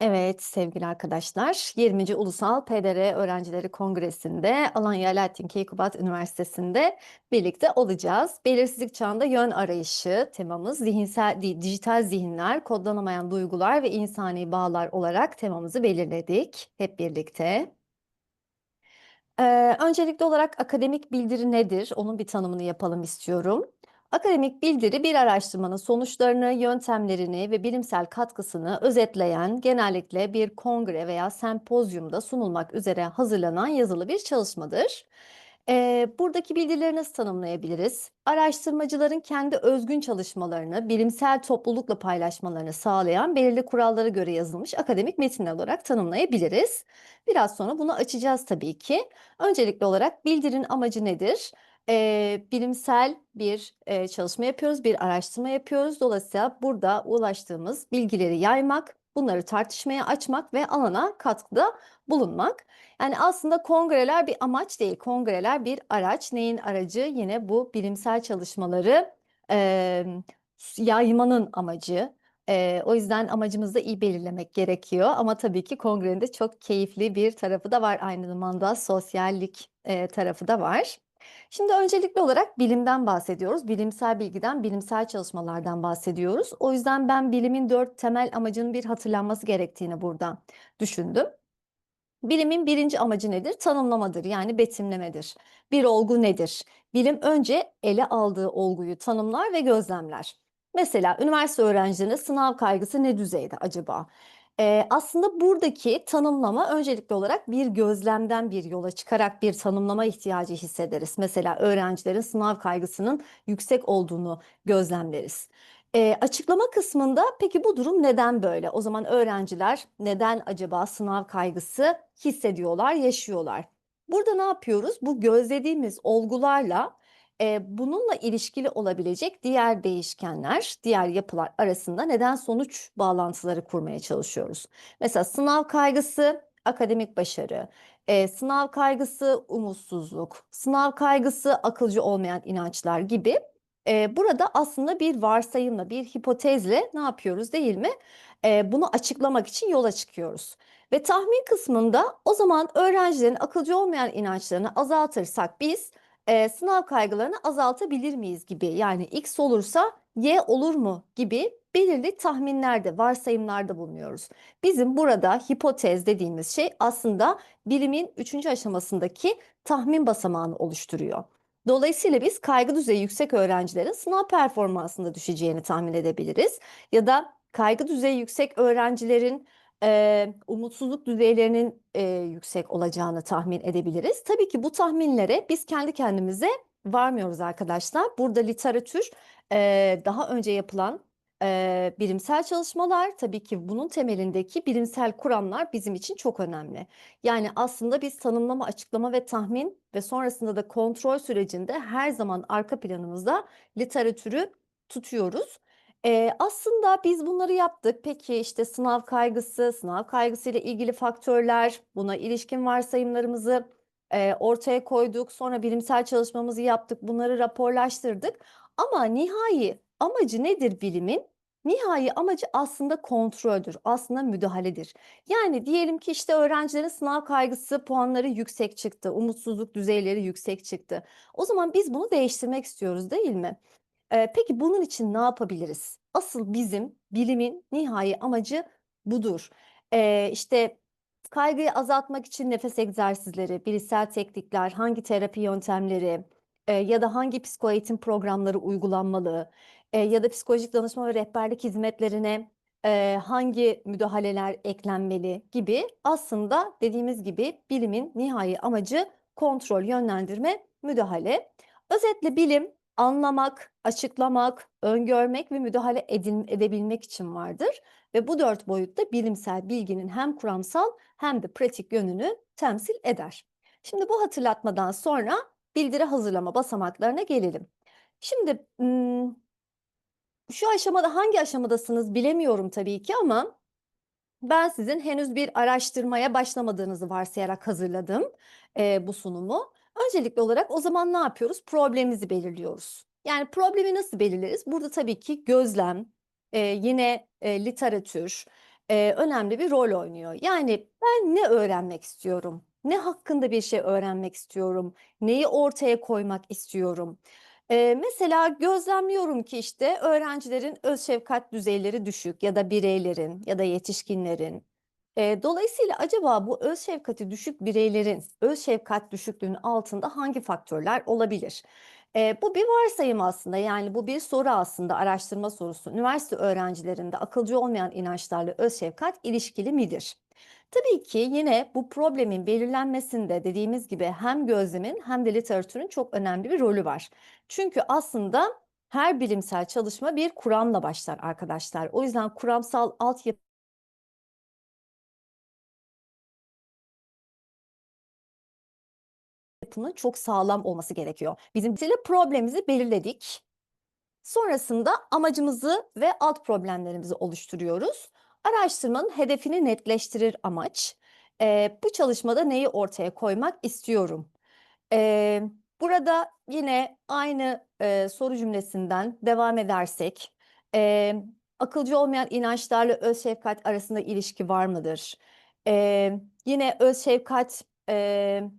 Evet sevgili arkadaşlar, 20. Ulusal PDR Öğrencileri Kongresi'nde Alanya Alaaddin Keykubat Üniversitesi'nde birlikte olacağız. Belirsizlik çağında yön arayışı temamız zihinsel di- dijital zihinler, kodlanamayan duygular ve insani bağlar olarak temamızı belirledik hep birlikte. Ee, öncelikli olarak akademik bildiri nedir? Onun bir tanımını yapalım istiyorum. Akademik bildiri bir araştırmanın sonuçlarını, yöntemlerini ve bilimsel katkısını özetleyen, genellikle bir kongre veya sempozyumda sunulmak üzere hazırlanan yazılı bir çalışmadır. Ee, buradaki bildirileri nasıl tanımlayabiliriz? Araştırmacıların kendi özgün çalışmalarını bilimsel toplulukla paylaşmalarını sağlayan belirli kurallara göre yazılmış akademik metinler olarak tanımlayabiliriz. Biraz sonra bunu açacağız tabii ki. Öncelikli olarak bildirinin amacı nedir? Ee, bilimsel bir e, çalışma yapıyoruz, bir araştırma yapıyoruz. Dolayısıyla burada ulaştığımız bilgileri yaymak, bunları tartışmaya açmak ve alana katkıda bulunmak. Yani aslında kongreler bir amaç değil, kongreler bir araç. Neyin aracı? Yine bu bilimsel çalışmaları e, yaymanın amacı. E, o yüzden amacımızı da iyi belirlemek gerekiyor. Ama tabii ki kongrenin de çok keyifli bir tarafı da var. Aynı zamanda sosyallik e, tarafı da var. Şimdi öncelikli olarak bilimden bahsediyoruz. Bilimsel bilgiden, bilimsel çalışmalardan bahsediyoruz. O yüzden ben bilimin dört temel amacının bir hatırlanması gerektiğini burada düşündüm. Bilimin birinci amacı nedir? Tanımlamadır, yani betimlemedir. Bir olgu nedir? Bilim önce ele aldığı olguyu tanımlar ve gözlemler. Mesela üniversite öğrencilerinin sınav kaygısı ne düzeyde acaba? Aslında buradaki tanımlama öncelikli olarak bir gözlemden bir yola çıkarak bir tanımlama ihtiyacı hissederiz. Mesela öğrencilerin sınav kaygısının yüksek olduğunu gözlemleriz. Ee, açıklama kısmında peki bu durum neden böyle? O zaman öğrenciler neden acaba sınav kaygısı hissediyorlar, yaşıyorlar? Burada ne yapıyoruz? Bu gözlediğimiz olgularla e, bununla ilişkili olabilecek diğer değişkenler, diğer yapılar arasında neden sonuç bağlantıları kurmaya çalışıyoruz. Mesela sınav kaygısı, akademik başarı, e, sınav kaygısı, umutsuzluk, sınav kaygısı, akılcı olmayan inançlar gibi e, burada aslında bir varsayımla, bir hipotezle ne yapıyoruz değil mi? E, bunu açıklamak için yola çıkıyoruz. Ve tahmin kısmında o zaman öğrencilerin akılcı olmayan inançlarını azaltırsak biz e, sınav kaygılarını azaltabilir miyiz gibi yani X olursa Y olur mu gibi belirli tahminlerde, varsayımlarda bulunuyoruz. Bizim burada hipotez dediğimiz şey aslında bilimin üçüncü aşamasındaki tahmin basamağını oluşturuyor. Dolayısıyla biz kaygı düzeyi yüksek öğrencilerin sınav performansında düşeceğini tahmin edebiliriz. Ya da kaygı düzeyi yüksek öğrencilerin e, umutsuzluk düzeylerinin e, yüksek olacağını tahmin edebiliriz. Tabii ki bu tahminlere biz kendi kendimize varmıyoruz arkadaşlar. Burada literatür e, daha önce yapılan e, bilimsel çalışmalar tabii ki bunun temelindeki bilimsel kuramlar bizim için çok önemli. Yani aslında biz tanımlama, açıklama ve tahmin ve sonrasında da kontrol sürecinde her zaman arka planımızda literatürü tutuyoruz. Eee, aslında biz bunları yaptık. Peki işte sınav kaygısı, sınav kaygısıyla ilgili faktörler, buna ilişkin varsayımlarımızı eee, ortaya koyduk. Sonra bilimsel çalışmamızı yaptık, bunları raporlaştırdık. Ama nihai amacı nedir bilimin? Nihai amacı aslında kontroldür, aslında müdahaledir. Yani diyelim ki işte öğrencilerin sınav kaygısı puanları yüksek çıktı, umutsuzluk düzeyleri yüksek çıktı. O zaman biz bunu değiştirmek istiyoruz, değil mi? Peki bunun için ne yapabiliriz? Asıl bizim bilimin nihai amacı budur. Eee, işte kaygıyı azaltmak için nefes egzersizleri, bilişsel teknikler, hangi terapi yöntemleri eee, ya da hangi psikoeğitim programları uygulanmalı eee, ya da psikolojik danışma ve rehberlik hizmetlerine eee, hangi müdahaleler eklenmeli gibi aslında dediğimiz gibi bilimin nihai amacı kontrol, yönlendirme, müdahale. Özetle bilim anlamak, açıklamak, öngörmek ve müdahale edin, edebilmek için vardır. Ve bu dört boyutta bilimsel bilginin hem kuramsal hem de pratik yönünü temsil eder. Şimdi bu hatırlatmadan sonra bildiri hazırlama basamaklarına gelelim. Şimdi şu aşamada hangi aşamadasınız bilemiyorum tabii ki ama ben sizin henüz bir araştırmaya başlamadığınızı varsayarak hazırladım eee, bu sunumu. Öncelikli olarak o zaman ne yapıyoruz? Problemimizi belirliyoruz. Yani problemi nasıl belirleriz? Burada tabii ki gözlem, eee, yine eee, literatür, eee, önemli bir rol oynuyor. Yani ben ne öğrenmek istiyorum? Ne hakkında bir şey öğrenmek istiyorum? Neyi ortaya koymak istiyorum? Eee, mesela gözlemliyorum ki işte öğrencilerin öz şefkat düzeyleri düşük ya da bireylerin ya da yetişkinlerin. Eee, dolayısıyla acaba bu öz şefkati düşük bireylerin öz şefkat düşüklüğünün altında hangi faktörler olabilir? Eee, bu bir varsayım aslında. Yani bu bir soru aslında, araştırma sorusu. Üniversite öğrencilerinde akılcı olmayan inançlarla öz şefkat ilişkili midir? Tabii ki yine bu problemin belirlenmesinde dediğimiz gibi hem gözlemin hem de literatürün çok önemli bir rolü var. Çünkü aslında her bilimsel çalışma bir kuramla başlar arkadaşlar. O yüzden kuramsal altyapı yapının çok sağlam olması gerekiyor. Bizim problemimizi belirledik. Sonrasında amacımızı ve alt problemlerimizi oluşturuyoruz. Araştırmanın hedefini netleştirir amaç. Eee, bu çalışmada neyi ortaya koymak istiyorum? Eee, burada yine aynı, eee, soru cümlesinden devam edersek, eee, akılcı olmayan inançlarla öz şefkat arasında ilişki var mıdır? Eee, yine öz şefkat, eee,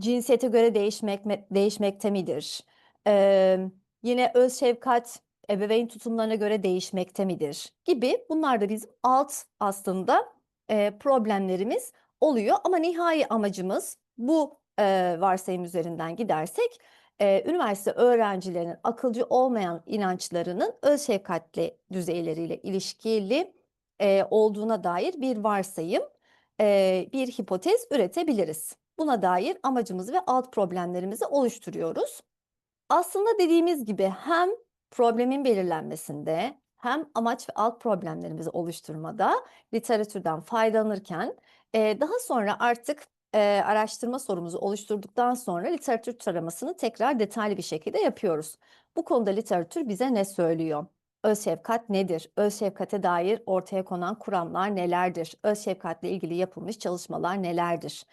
cinsiyete göre değişmek me değişmekte midir? Emm, yine öz şefkat ebeveyn tutumlarına göre değişmekte midir? Gibi bunlar da bizim alt aslında, eee, problemlerimiz oluyor ama nihai amacımız bu, eee, varsayım üzerinden gidersek, eee, üniversite öğrencilerinin akılcı olmayan inançlarının öz şefkatli düzeyleriyle ilişkili, eee, olduğuna dair bir varsayım, eee, bir hipotez üretebiliriz. Buna dair amacımızı ve alt problemlerimizi oluşturuyoruz. Aslında dediğimiz gibi hem problemin belirlenmesinde hem amaç ve alt problemlerimizi oluşturmada literatürden faydalanırken, eee, daha sonra artık, eee, araştırma sorumuzu oluşturduktan sonra literatür taramasını tekrar detaylı bir şekilde yapıyoruz. Bu konuda literatür bize ne söylüyor? Öz şefkat nedir? Öz şefkate dair ortaya konan kuramlar nelerdir? Öz şefkatle ilgili yapılmış çalışmalar nelerdir?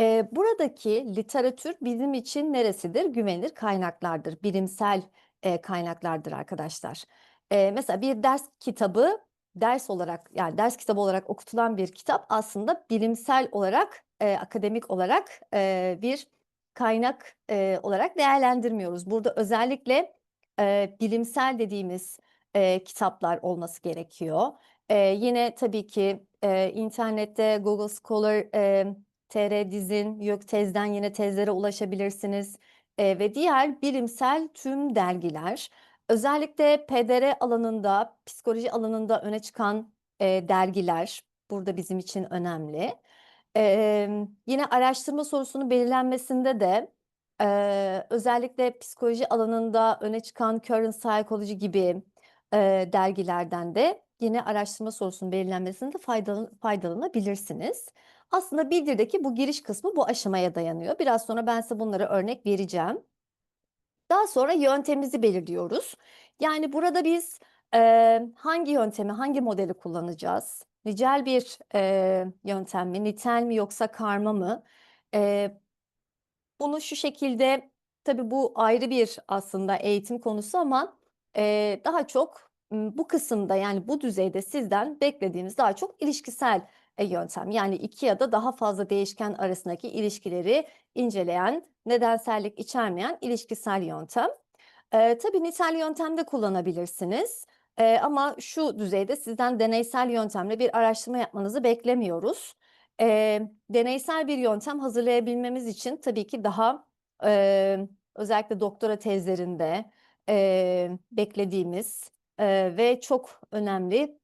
Eee, buradaki literatür bizim için neresidir? Güvenilir kaynaklardır, bilimsel, eee, kaynaklardır arkadaşlar. Eee, mesela bir ders kitabı, ders olarak, yani ders kitabı olarak okutulan bir kitap aslında bilimsel olarak, eee, akademik olarak, eee, bir kaynak, eee, olarak değerlendirmiyoruz. Burada özellikle, eee, bilimsel dediğimiz, eee, kitaplar olması gerekiyor. Eee, yine tabii ki, eee, internette Google Scholar, emm, TR Dizin, YÖKTEZ'den yine tezlere ulaşabilirsiniz, eee, ve diğer bilimsel tüm dergiler. Özellikle PDR alanında, psikoloji alanında öne çıkan, eee, dergiler burada bizim için önemli. Emm, yine araştırma sorusunun belirlenmesinde de, eee, özellikle psikoloji alanında öne çıkan Current Psychology gibi, eee, dergilerden de yine araştırma sorusunun belirlenmesinde faydalan faydalanabilirsiniz. Aslında Bildir'deki bu giriş kısmı bu aşamaya dayanıyor. Biraz sonra ben size bunlara örnek vereceğim. Daha sonra yöntemimizi belirliyoruz. Yani burada biz, eee, hangi yöntemi, hangi modeli kullanacağız? Nicel bir, eee, yöntem mi, nitel mi yoksa karma mı? Eee, bunu şu şekilde, tabii bu ayrı bir aslında eğitim konusu ama, eee, daha çok, bu kısımda yani bu düzeyde sizden beklediğimiz daha çok ilişkisel, yöntem. Yani 2 ya da daha fazla değişken arasındaki ilişkileri inceleyen, nedensellik içermeyen ilişkisel yöntem. Eee, tabii nitel yöntem de kullanabilirsiniz, eee, ama şu düzeyde sizden deneysel yöntemle bir araştırma yapmanızı beklemiyoruz. Eee, deneysel bir yöntem hazırlayabilmemiz için tabii ki daha, emm, özellikle doktora tezlerinde, eee, beklediğimiz, ve çok önemli,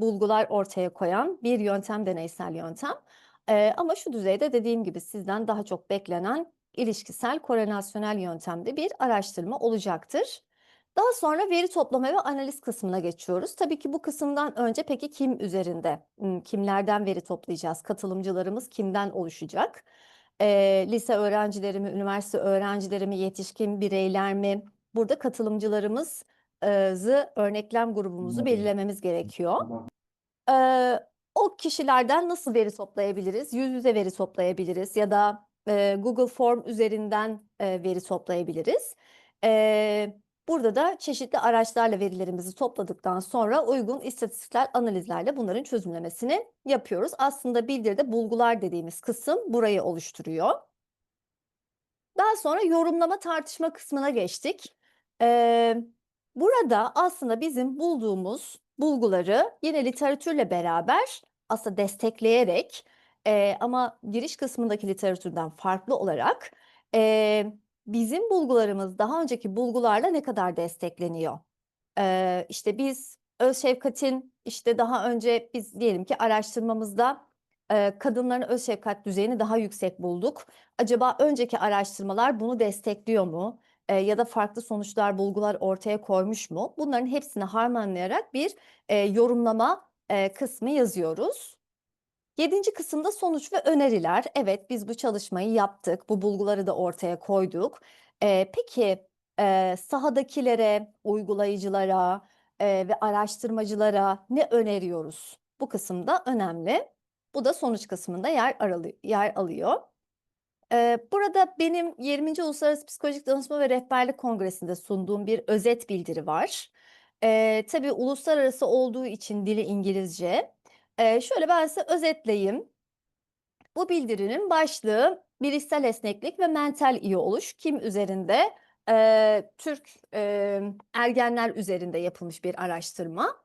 bulgular ortaya koyan bir yöntem deneysel yöntem. Ama şu düzeyde dediğim gibi sizden daha çok beklenen ilişkisel korelasyonel yöntemde bir araştırma olacaktır. Daha sonra veri toplama ve analiz kısmına geçiyoruz. Tabii ki bu kısımdan önce peki kim üzerinde, kimlerden veri toplayacağız? Katılımcılarımız kimden oluşacak? Eee, lise öğrencileri mi, üniversite öğrencileri mi, yetişkin bireyler mi? Burada katılımcılarımız örneklem grubumuzu belirlememiz gerekiyor. O kişilerden nasıl veri toplayabiliriz? Yüz yüze veri toplayabiliriz ya da, eee, Google Form üzerinden, eee, veri toplayabiliriz. Burada da çeşitli araçlarla verilerimizi topladıktan sonra uygun istatistiksel analizlerle bunların çözümlemesini yapıyoruz. Aslında bildiride bulgular dediğimiz kısım burayı oluşturuyor. Daha sonra yorumlama tartışma kısmına geçtik. Eee, burada aslında bizim bulduğumuz bulguları yine literatürle beraber aslında destekleyerek eee, ama giriş kısmındaki literatürden farklı olarak eee, bizim bulgularımız daha önceki bulgularla ne kadar destekleniyor? Eee, işte biz öz şefkatin işte daha önce biz diyelim ki araştırmamızda eee, kadınların öz şefkat düzeyini daha yüksek bulduk. Acaba önceki araştırmalar bunu destekliyor mu? Eee, ya da farklı sonuçlar, bulgular ortaya koymuş mu? Bunların hepsini harmanlayarak bir eee, yorumlama eee, kısmı yazıyoruz. Yedinci kısımda sonuç ve öneriler. Evet, biz bu çalışmayı yaptık, bu bulguları da ortaya koyduk. Eee, peki eee, sahadakilere, uygulayıcılara eee, ve araştırmacılara ne öneriyoruz? Bu kısım da önemli. Bu da sonuç kısmında yer, aralı- yer alıyor. Burada benim 20. Uluslararası Psikolojik Danışma ve Rehberlik Kongresi'nde sunduğum bir özet bildiri var. Tabii uluslararası olduğu için dili İngilizce. Şöyle ben size özetleyeyim. Bu bildirinin başlığı bilişsel esneklik ve mental iyi oluş kim üzerinde? Türk ergenler üzerinde yapılmış bir araştırma.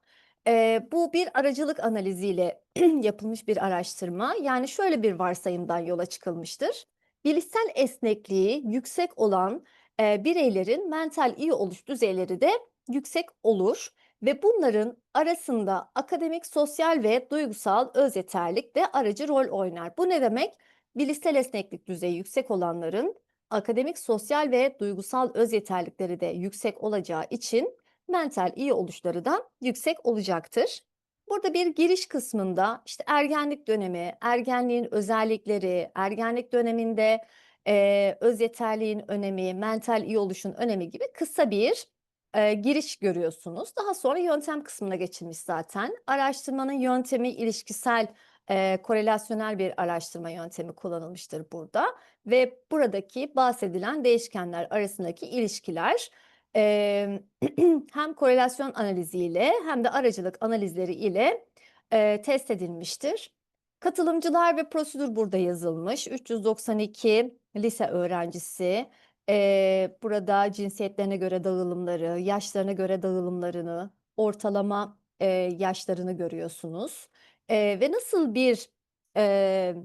Eee, bu bir aracılık analiziyle yapılmış bir araştırma. Yani şöyle bir varsayımdan yola çıkılmıştır. Bilişsel esnekliği yüksek olan eee, bireylerin mental iyi oluş düzeyleri de yüksek olur ve bunların arasında akademik, sosyal ve duygusal öz yeterlik de aracı rol oynar. Bu ne demek? Bilişsel esneklik düzeyi yüksek olanların akademik, sosyal ve duygusal öz yeterlikleri de yüksek olacağı için mental iyi oluşları da yüksek olacaktır. Burada bir giriş kısmında işte ergenlik dönemi, ergenliğin özellikleri, ergenlik döneminde eee, öz yeterliğin önemi, mental iyi oluşun önemi gibi kısa bir eee, giriş görüyorsunuz. Daha sonra yöntem kısmına geçilmiş zaten. Araştırmanın yöntemi ilişkisel, eee, korelasyonel bir araştırma yöntemi kullanılmıştır burada ve buradaki bahsedilen değişkenler arasındaki ilişkiler emm, hem korelasyon analiziyle hem de aracılık analizleri ile eee, test edilmiştir. Katılımcılar ve prosedür burada yazılmış. 392 lise öğrencisi, Eee, burada cinsiyetlerine göre dağılımları, yaşlarına göre dağılımlarını, ortalama, eee, yaşlarını görüyorsunuz. Eee, ve nasıl bir, eee,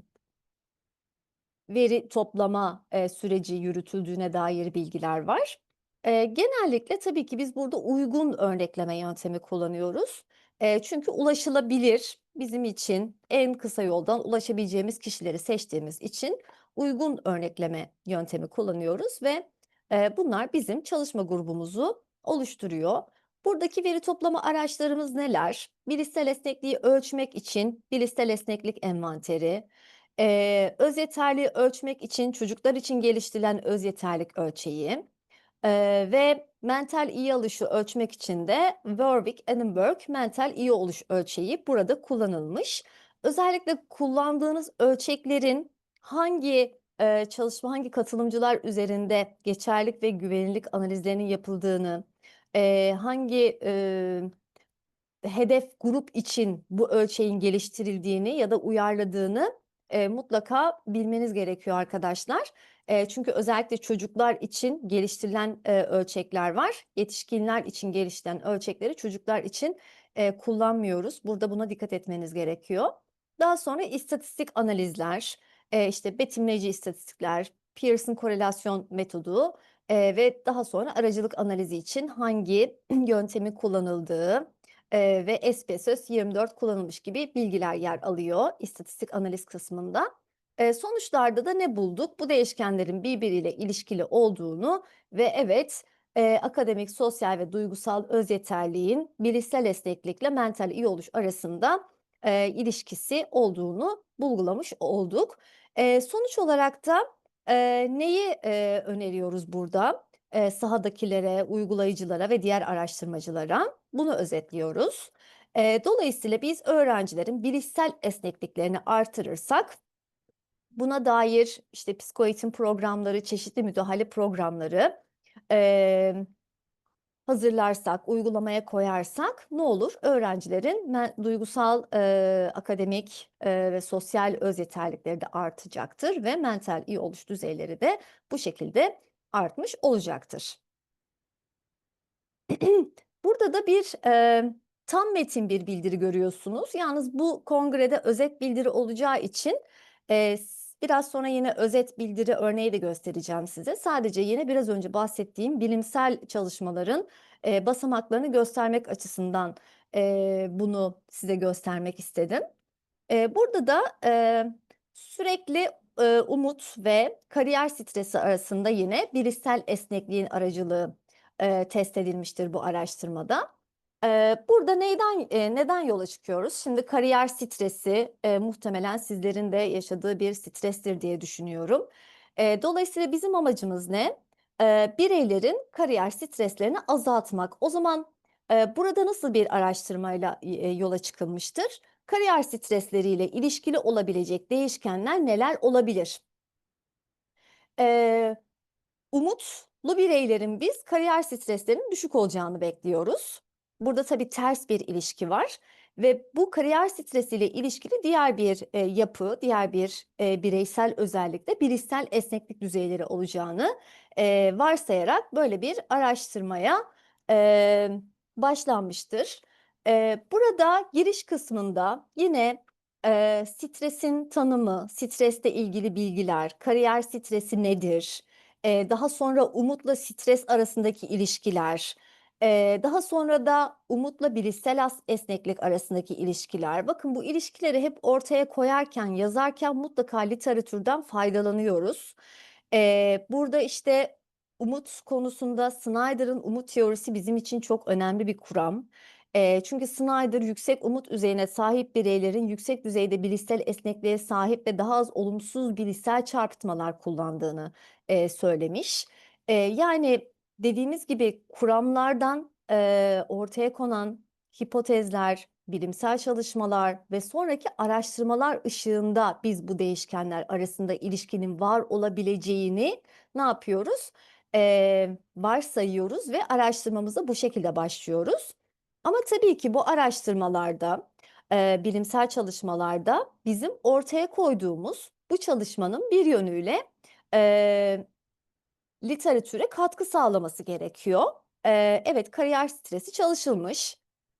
veri toplama, eee, süreci yürütüldüğüne dair bilgiler var. Eee, genellikle tabii ki biz burada uygun örnekleme yöntemi kullanıyoruz. Eee, çünkü ulaşılabilir, bizim için en kısa yoldan ulaşabileceğimiz kişileri seçtiğimiz için uygun örnekleme yöntemi kullanıyoruz ve eee, bunlar bizim çalışma grubumuzu oluşturuyor. Buradaki veri toplama araçlarımız neler? Bilişsel esnekliği ölçmek için bilişsel esneklik envanteri, eee, öz yeterliği ölçmek için çocuklar için geliştirilen öz yeterlik ölçeği eee, ve mental iyi oluşu ölçmek için de Warwick-Edinburgh mental iyi oluş ölçeği burada kullanılmış. Özellikle kullandığınız ölçeklerin hangi eee, çalışma, hangi katılımcılar üzerinde geçerlilik ve güvenilirlik analizlerinin yapıldığını, eee, hangi, eee, hedef grup için bu ölçeğin geliştirildiğini ya da uyarladığını, eee, mutlaka bilmeniz gerekiyor arkadaşlar. Çünkü özellikle çocuklar için geliştirilen, ölçekler var. Yetişkinler için geliştirilen ölçekleri çocuklar için, kullanmıyoruz. Burada buna dikkat etmeniz gerekiyor. Daha sonra istatistik analizler, işte betimleyici istatistikler, Pearson korelasyon metodu, ve daha sonra aracılık analizi için hangi yöntemin kullanıldığı, ve SPSS 24 kullanılmış gibi bilgiler yer alıyor istatistik analiz kısmında. Sonuçlarda da ne bulduk? Bu değişkenlerin birbiriyle ilişkili olduğunu ve evet, eee, akademik, sosyal ve duygusal öz yeterliğin bilişsel esneklikle mental iyi oluş arasında, eee, ilişkisi olduğunu bulgulamış olduk. Eee, sonuç olarak da, eee, neyi, eee, öneriyoruz burada, eee, sahadakilere, uygulayıcılara ve diğer araştırmacılara? Bunu özetliyoruz. Eee, dolayısıyla biz öğrencilerin bilişsel esnekliklerini artırırsak Buna dair işte psikoeğitim programları, çeşitli müdahale programları, emm hazırlarsak, uygulamaya koyarsak ne olur? Öğrencilerin duygusal, eee, akademik, eee, ve sosyal öz yeterlilikleri de artacaktır ve mental iyi oluş düzeyleri de bu şekilde artmış olacaktır. Burada da bir, eee, tam metin bir bildiri görüyorsunuz. Yalnız bu kongrede özet bildiri olacağı için, s biraz sonra yine özet bildiri örneği de göstereceğim size. Sadece yine biraz önce bahsettiğim bilimsel çalışmaların, eee, basamaklarını göstermek açısından, eee, bunu size göstermek istedim. Eee, burada da, eee, sürekli, ııı, umut ve kariyer stresi arasında yine bilişsel esnekliğin aracılığı, eee, test edilmiştir bu araştırmada. Burada neyden neden yola çıkıyoruz? Şimdi kariyer stresi, muhtemelen sizlerin de yaşadığı bir strestir diye düşünüyorum. Dolayısıyla bizim amacımız ne? Bireylerin kariyer streslerini azaltmak. O zaman, burada nasıl bir araştırmayla, yola çıkılmıştır? Kariyer stresleriyle ilişkili olabilecek değişkenler neler olabilir? Umutlu bireylerin biz kariyer streslerinin düşük olacağını bekliyoruz. Burada tabii ters bir ilişki var ve bu kariyer stresiyle ilişkili diğer bir, eee, yapı, diğer bir, eee, bireysel özellik de bilişsel esneklik düzeyleri olacağını, eee, varsayarak böyle bir araştırmaya, emm, başlanmıştır. Eee, burada giriş kısmında yine, eee, stresin tanımı, stresle ilgili bilgiler, kariyer stresi nedir? Eee, daha sonra umutla stres arasındaki ilişkiler, daha sonra da umutla bilişsel as esneklik arasındaki ilişkiler. Bakın bu ilişkileri hep ortaya koyarken, yazarken mutlaka literatürden faydalanıyoruz. Burada, işte, umut konusunda Snyder'ın umut teorisi bizim için çok önemli bir kuram. Çünkü Snyder yüksek umut düzeyine sahip bireylerin yüksek düzeyde bilişsel esnekliğe sahip ve daha az olumsuz bilişsel çarpıtmalar kullandığını, söylemiş. Yani dediğimiz gibi kuramlardan, eee, ortaya konan hipotezler, bilimsel çalışmalar ve sonraki araştırmalar ışığında biz bu değişkenler arasında ilişkinin var olabileceğini ne yapıyoruz? Eee, varsayıyoruz ve araştırmamıza bu şekilde başlıyoruz. Ama tabii ki bu araştırmalarda, eee, bilimsel çalışmalarda bizim ortaya koyduğumuz bu çalışmanın bir yönüyle, eee, literatüre katkı sağlaması gerekiyor. Eee, evet, kariyer stresi çalışılmış,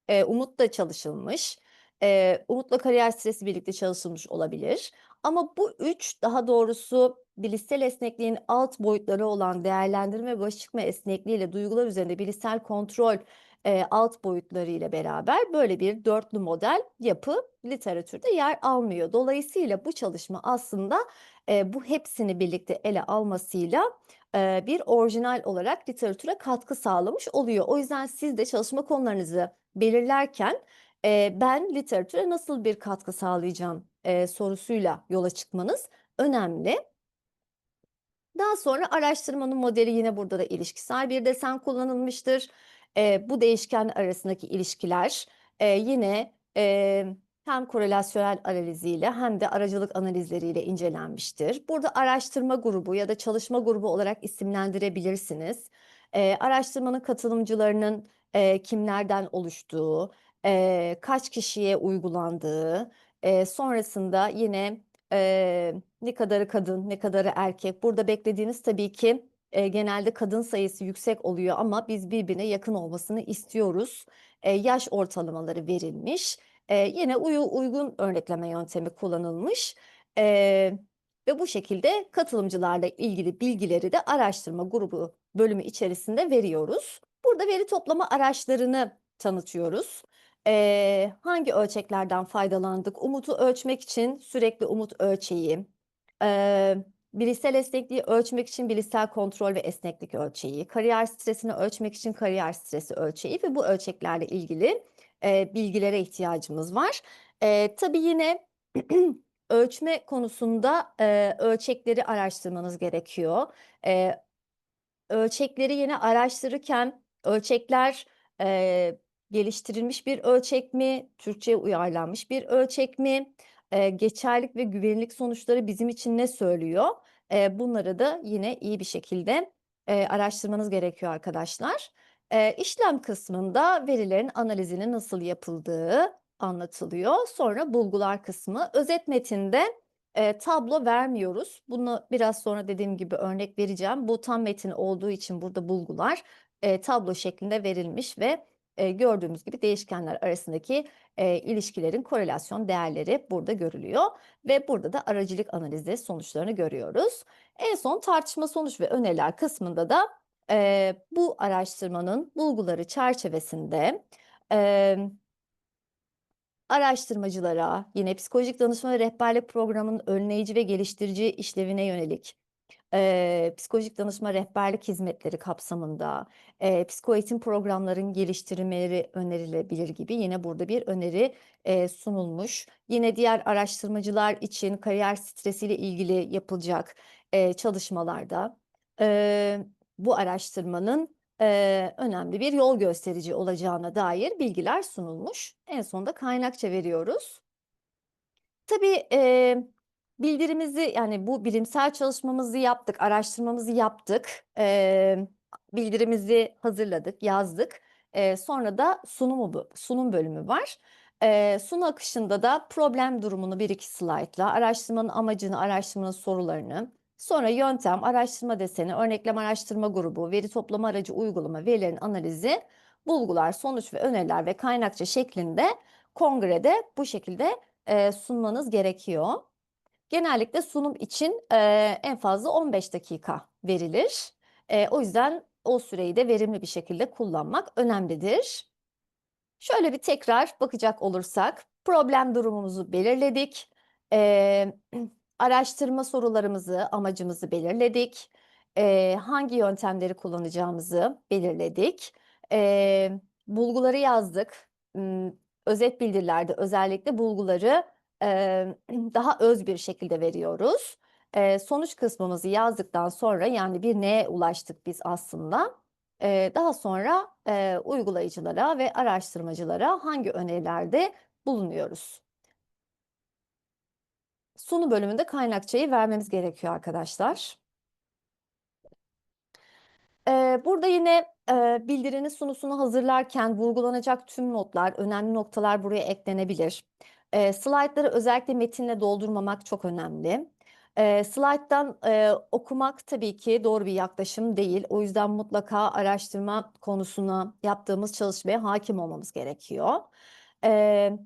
eee, umut da çalışılmış, eee, umutla kariyer stresi birlikte çalışılmış olabilir ama bu 3 daha doğrusu bilişsel esnekliğin alt boyutları olan değerlendirme ve çıkma esnekliği ile duygular üzerinde bilişsel kontrol, eee, alt boyutları ile beraber böyle bir dörtlü model yapı literatürde yer almıyor. Dolayısıyla bu çalışma aslında, eee, bu hepsini birlikte ele almasıyla, bir orijinal olarak literatüre katkı sağlamış oluyor. O yüzden siz de çalışma konularınızı belirlerken, "Ben literatüre nasıl bir katkı sağlayacağım?" sorusuyla yola çıkmanız önemli. Daha sonra araştırmanın modeli yine burada da ilişkisel bir desen kullanılmıştır. Bu değişkenler arasındaki ilişkiler, yine, hem korelasyonel analiziyle hem de aracılık analizleriyle incelenmiştir. Burada araştırma grubu ya da çalışma grubu olarak isimlendirebilirsiniz. Eee, araştırmanın katılımcılarının, eee, kimlerden oluştuğu, eee, kaç kişiye uygulandığı, eee, sonrasında yine, eee, ne kadarı kadın, ne kadarı erkek. Burada beklediğiniz tabii ki, eee, genelde kadın sayısı yüksek oluyor ama biz birbirine yakın olmasını istiyoruz. Eee, yaş ortalamaları verilmiş. Eee, yine uyu uygun örnekleme yöntemi kullanılmış, eee, ve bu şekilde katılımcılarla ilgili bilgileri de araştırma grubu bölümü içerisinde veriyoruz. Burada veri toplama araçlarını tanıtıyoruz. Eee, hangi ölçeklerden faydalandık? Umutu ölçmek için sürekli umut ölçeği, eee, bilişsel esnekliği ölçmek için bilişsel kontrol ve esneklik ölçeği, kariyer stresini ölçmek için kariyer stresi ölçeği ve bu ölçeklerle ilgili, eee, bilgilere ihtiyacımız var. Eee, tabii yine ölçme konusunda, eee, ölçekleri araştırmanız gerekiyor. Eee, ölçekleri yine araştırırken ölçekler, eee, geliştirilmiş bir ölçek mi, Türkçeye uyarlanmış bir ölçek mi, eee, geçerlilik ve güvenilirlik sonuçları bizim için ne söylüyor? Eee, bunları da yine iyi bir şekilde, eee, araştırmanız gerekiyor arkadaşlar. Eee, işlem kısmında verilerin analizinin nasıl yapıldığı anlatılıyor. Sonra bulgular kısmı. Özet metinde, eee, tablo vermiyoruz. Bunu biraz sonra dediğim gibi örnek vereceğim. Bu tam metin olduğu için burada bulgular, eee, tablo şeklinde verilmiş ve, eee, gördüğümüz gibi değişkenler arasındaki, eee, ilişkilerin korelasyon değerleri burada görülüyor ve burada da aracılık analizi sonuçlarını görüyoruz. En son tartışma sonuç ve öneriler kısmında da, eee, bu araştırmanın bulguları çerçevesinde, emm araştırmacılara, yine psikolojik danışma ve rehberlik programının önleyici ve geliştirici işlevine yönelik, eee, psikolojik danışma rehberlik hizmetleri kapsamında, eee, psikoeğitim programların geliştirilmeleri önerilebilir gibi yine burada bir öneri, eee, sunulmuş. Yine diğer araştırmacılar için kariyer stresiyle ilgili yapılacak, eee, çalışmalarda, eee, bu araştırmanın, eee, önemli bir yol gösterici olacağına dair bilgiler sunulmuş. En sonunda kaynakça veriyoruz. Tabii, eee, bildirimizi, yani, bu bilimsel çalışmamızı yaptık, araştırmamızı yaptık, emm, bildirimizi hazırladık, yazdık. Eee, sonra da sunumu sunum bölümü var. Eee, sunum akışında da problem durumunu 1-2 slaytla, araştırmanın amacını, araştırmanın sorularını, sonra yöntem, araştırma deseni, örneklem araştırma grubu, veri toplama aracı uygulama, verilerin analizi, bulgular, sonuç ve öneriler ve kaynakça şeklinde kongrede bu şekilde, eee, sunmanız gerekiyor. Genellikle sunum için, eee, en fazla 15 dakika verilir. Eee, o yüzden o süreyi de verimli bir şekilde kullanmak önemlidir. Şöyle bir tekrar bakacak olursak, problem durumumuzu belirledik. Eee, araştırma sorularımızı, amacımızı belirledik. Eee, hangi yöntemleri kullanacağımızı belirledik. Eee, bulguları yazdık. Özet bildirilerde özellikle bulguları, eee, daha öz bir şekilde veriyoruz. Eee, sonuç kısmımızı yazdıktan sonra, yani, bir neye ulaştık biz aslında, eee, daha sonra, eee, uygulayıcılara ve araştırmacılara hangi önerilerde bulunuyoruz. Sunum bölümünde kaynakçayı vermemiz gerekiyor arkadaşlar. Eee, burada yine, eee, bildirinin sunusunu hazırlarken vurgulanacak tüm notlar, önemli noktalar buraya eklenebilir. Eee, slaytları özellikle metinle doldurmamak çok önemli. Eee, slayttan, eee, okumak tabii ki doğru bir yaklaşım değil. O yüzden mutlaka araştırma konusuna, yaptığımız çalışmaya hâkim olmamız gerekiyor. Eee,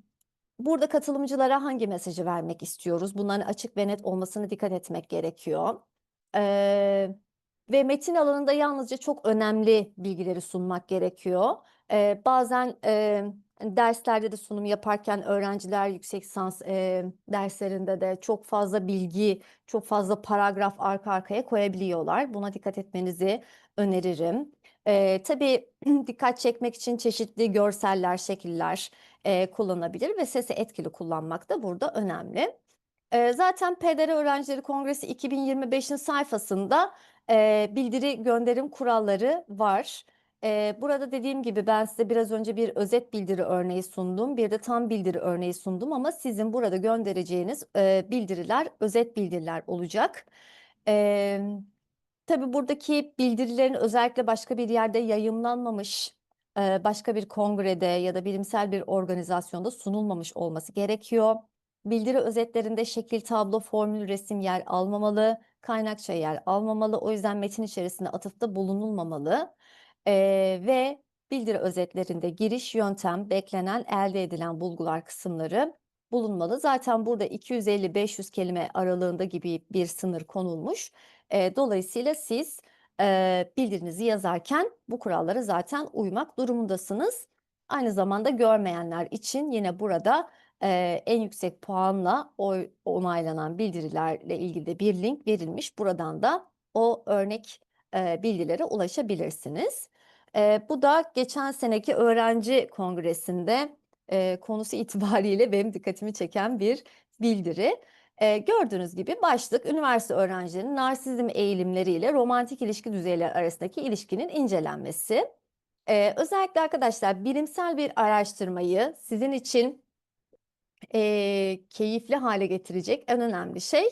burada katılımcılara hangi mesajı vermek istiyoruz? Bunların açık ve net olmasına dikkat etmek gerekiyor. Eee, ve metin alanında yalnızca çok önemli bilgileri sunmak gerekiyor. Eee, bazen, hani, derslerde de sunum yaparken öğrenciler yüksek lisans, eee, derslerinde de çok fazla bilgi, çok fazla paragraf arka arkaya koyabiliyorlar. Buna dikkat etmenizi öneririm. Eee, tabii dikkat çekmek için çeşitli görseller, şekiller, eee, kullanılabilir ve sesi etkili kullanmak da burada önemli. Eee, zaten PDR Öğrencileri Kongresi 2025'in sayfasında, eee, bildiri gönderim kuralları var. Eee, burada dediğim gibi ben size biraz önce bir özet bildiri örneği sundum, bir de tam bildiri örneği sundum ama sizin burada göndereceğiniz, eee, bildiriler özet bildiriler olacak. Emm, tabii buradaki bildirilerin özellikle başka bir yerde yayımlanmamış, başka bir kongrede ya da bilimsel bir organizasyonda sunulmamış olması gerekiyor. Bildiri özetlerinde şekil, tablo, formül, resim yer almamalı, kaynakça yer almamalı. O yüzden metin içerisinde atıfta bulunulmamalı, eee, ve bildiri özetlerinde giriş, yöntem, beklenen, elde edilen bulgular kısımları bulunmalı. Zaten burada 250-500 kelime aralığında gibi bir sınır konulmuş. Eee, dolayısıyla siz, bildirinizi yazarken bu kurallara zaten uymak durumundasınız. Aynı zamanda görmeyenler için yine burada, eee, en yüksek puanla oy onaylanan bildirilerle ilgili de bir link verilmiş. Buradan da o örnek, eee, bilgilere ulaşabilirsiniz. Eee, bu da geçen seneki öğrenci kongresinde, eee, konusu itibariyle benim dikkatimi çeken bir bildiri. Eee, gördüğünüz gibi başlık, üniversite öğrencilerinin narsizm eğilimleriyle romantik ilişki düzeyleri arasındaki ilişkinin incelenmesi. Eee, özellikle arkadaşlar bilimsel bir araştırmayı sizin için, eee, keyifli hâle getirecek en önemli şey,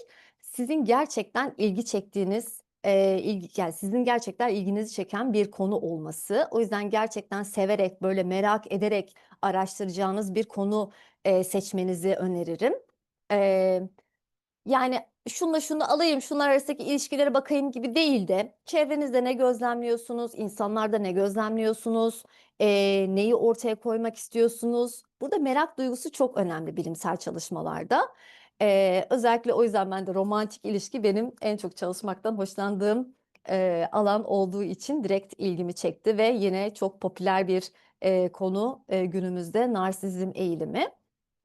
sizin gerçekten ilgi çektiğiniz, eee, ilgi yani sizin gerçekten ilginizi çeken bir konu olması. O yüzden gerçekten severek, böyle merak ederek araştıracağınız bir konu, eee, seçmenizi öneririm. Eee, yani şununla şunu alayım, şunlar arasındaki ilişkilere bakayım gibi değil de çevrenizde ne gözlemliyorsunuz, insanlarda ne gözlemliyorsunuz, eee, neyi ortaya koymak istiyorsunuz? Burada merak duygusu çok önemli bilimsel çalışmalarda. Eee, özellikle o yüzden ben de romantik ilişki benim en çok çalışmaktan hoşlandığım, eee, alan olduğu için direkt ilgimi çekti ve yine çok popüler bir, eee, konu, eee, günümüzde narsizm eğilimi.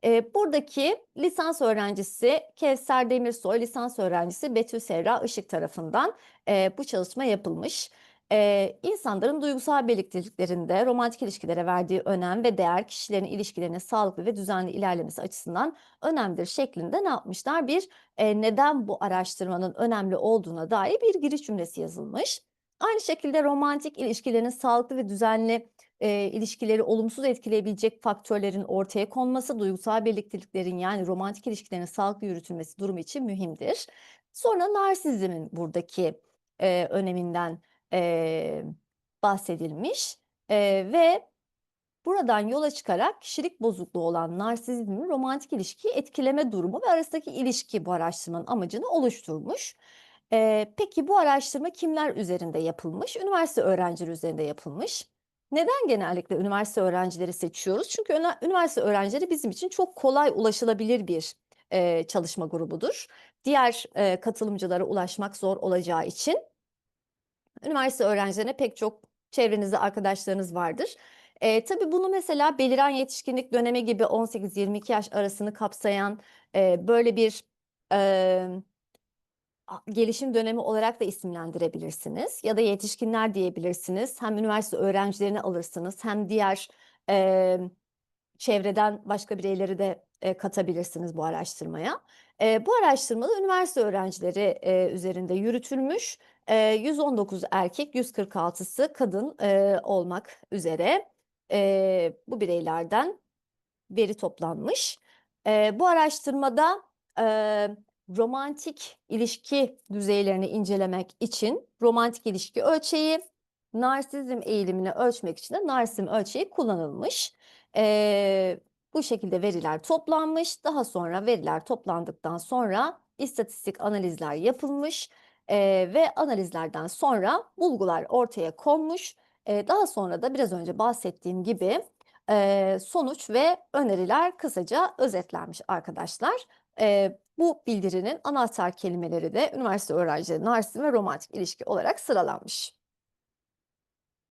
Eee, buradaki lisans öğrencisi Kevser Demirsoy, lisans öğrencisi Betül Serra Işık tarafından, eee, bu çalışma yapılmış. Eee, insanların duygusal birlikteliklerinde romantik ilişkilere verdiği önem ve değer kişilerin ilişkilerinin sağlıklı ve düzenli ilerlemesi açısından önemlidir şeklinde ne yapmışlar? Bir, eee, neden bu araştırmanın önemli olduğuna dair bir giriş cümlesi yazılmış. Aynı şekilde romantik ilişkilerin sağlıklı ve düzenli, eee, ilişkileri olumsuz etkileyebilecek faktörlerin ortaya konması, duygusal birlikteliklerin yani romantik ilişkilerin sağlıklı yürütülmesi durumu için mühimdir. Sonra narsizmin buradaki, eee, öneminden, eee, bahsedilmiş, eee, ve buradan yola çıkarak kişilik bozukluğu olan narsizmin romantik ilişkiyi etkileme durumu ve arasındaki ilişki bu araştırmanın amacını oluşturmuş. Eee, peki bu araştırma kimler üzerinde yapılmış? Üniversite öğrencileri üzerinde yapılmış. Neden genellikle üniversite öğrencileri seçiyoruz? Çünkü üniversite öğrencileri bizim için çok kolay ulaşılabilir bir, eee, çalışma grubudur. Diğer, eee, katılımcılara ulaşmak zor olacağı için üniversite öğrencilerine pek çok çevrenizde arkadaşlarınız vardır. Eee, tabii bunu mesela beliren yetişkinlik dönemi gibi 18-22 yaş arasını kapsayan, eee, böyle bir, a gelişim dönemi olarak da isimlendirebilirsiniz ya da yetişkinler diyebilirsiniz. Hem üniversite öğrencilerini alırsınız hem diğer, emm, çevreden başka bireyleri de, eee, katabilirsiniz bu araştırmaya. Eee, bu araştırma da üniversite öğrencileri, eee, üzerinde yürütülmüş. Eee, 119 erkek, 146'sı kadın, eee, olmak üzere, eee, bu bireylerden veri toplanmış. Eee, bu araştırmada, romantik ilişki düzeylerini incelemek için romantik ilişki ölçeği, narsizm eğilimini ölçmek için de narsizm ölçeği kullanılmış. Eee, bu şekilde veriler toplanmış. Daha sonra veriler toplandıktan sonra istatistik analizler yapılmış, eee, ve analizlerden sonra bulgular ortaya konmuş. Eee, daha sonra da biraz önce bahsettiğim gibi, eee, sonuç ve öneriler kısaca özetlenmiş arkadaşlar. Eee, bu bildirinin anahtar kelimeleri de üniversite öğrencileri, narsizm ve romantik ilişki olarak sıralanmış.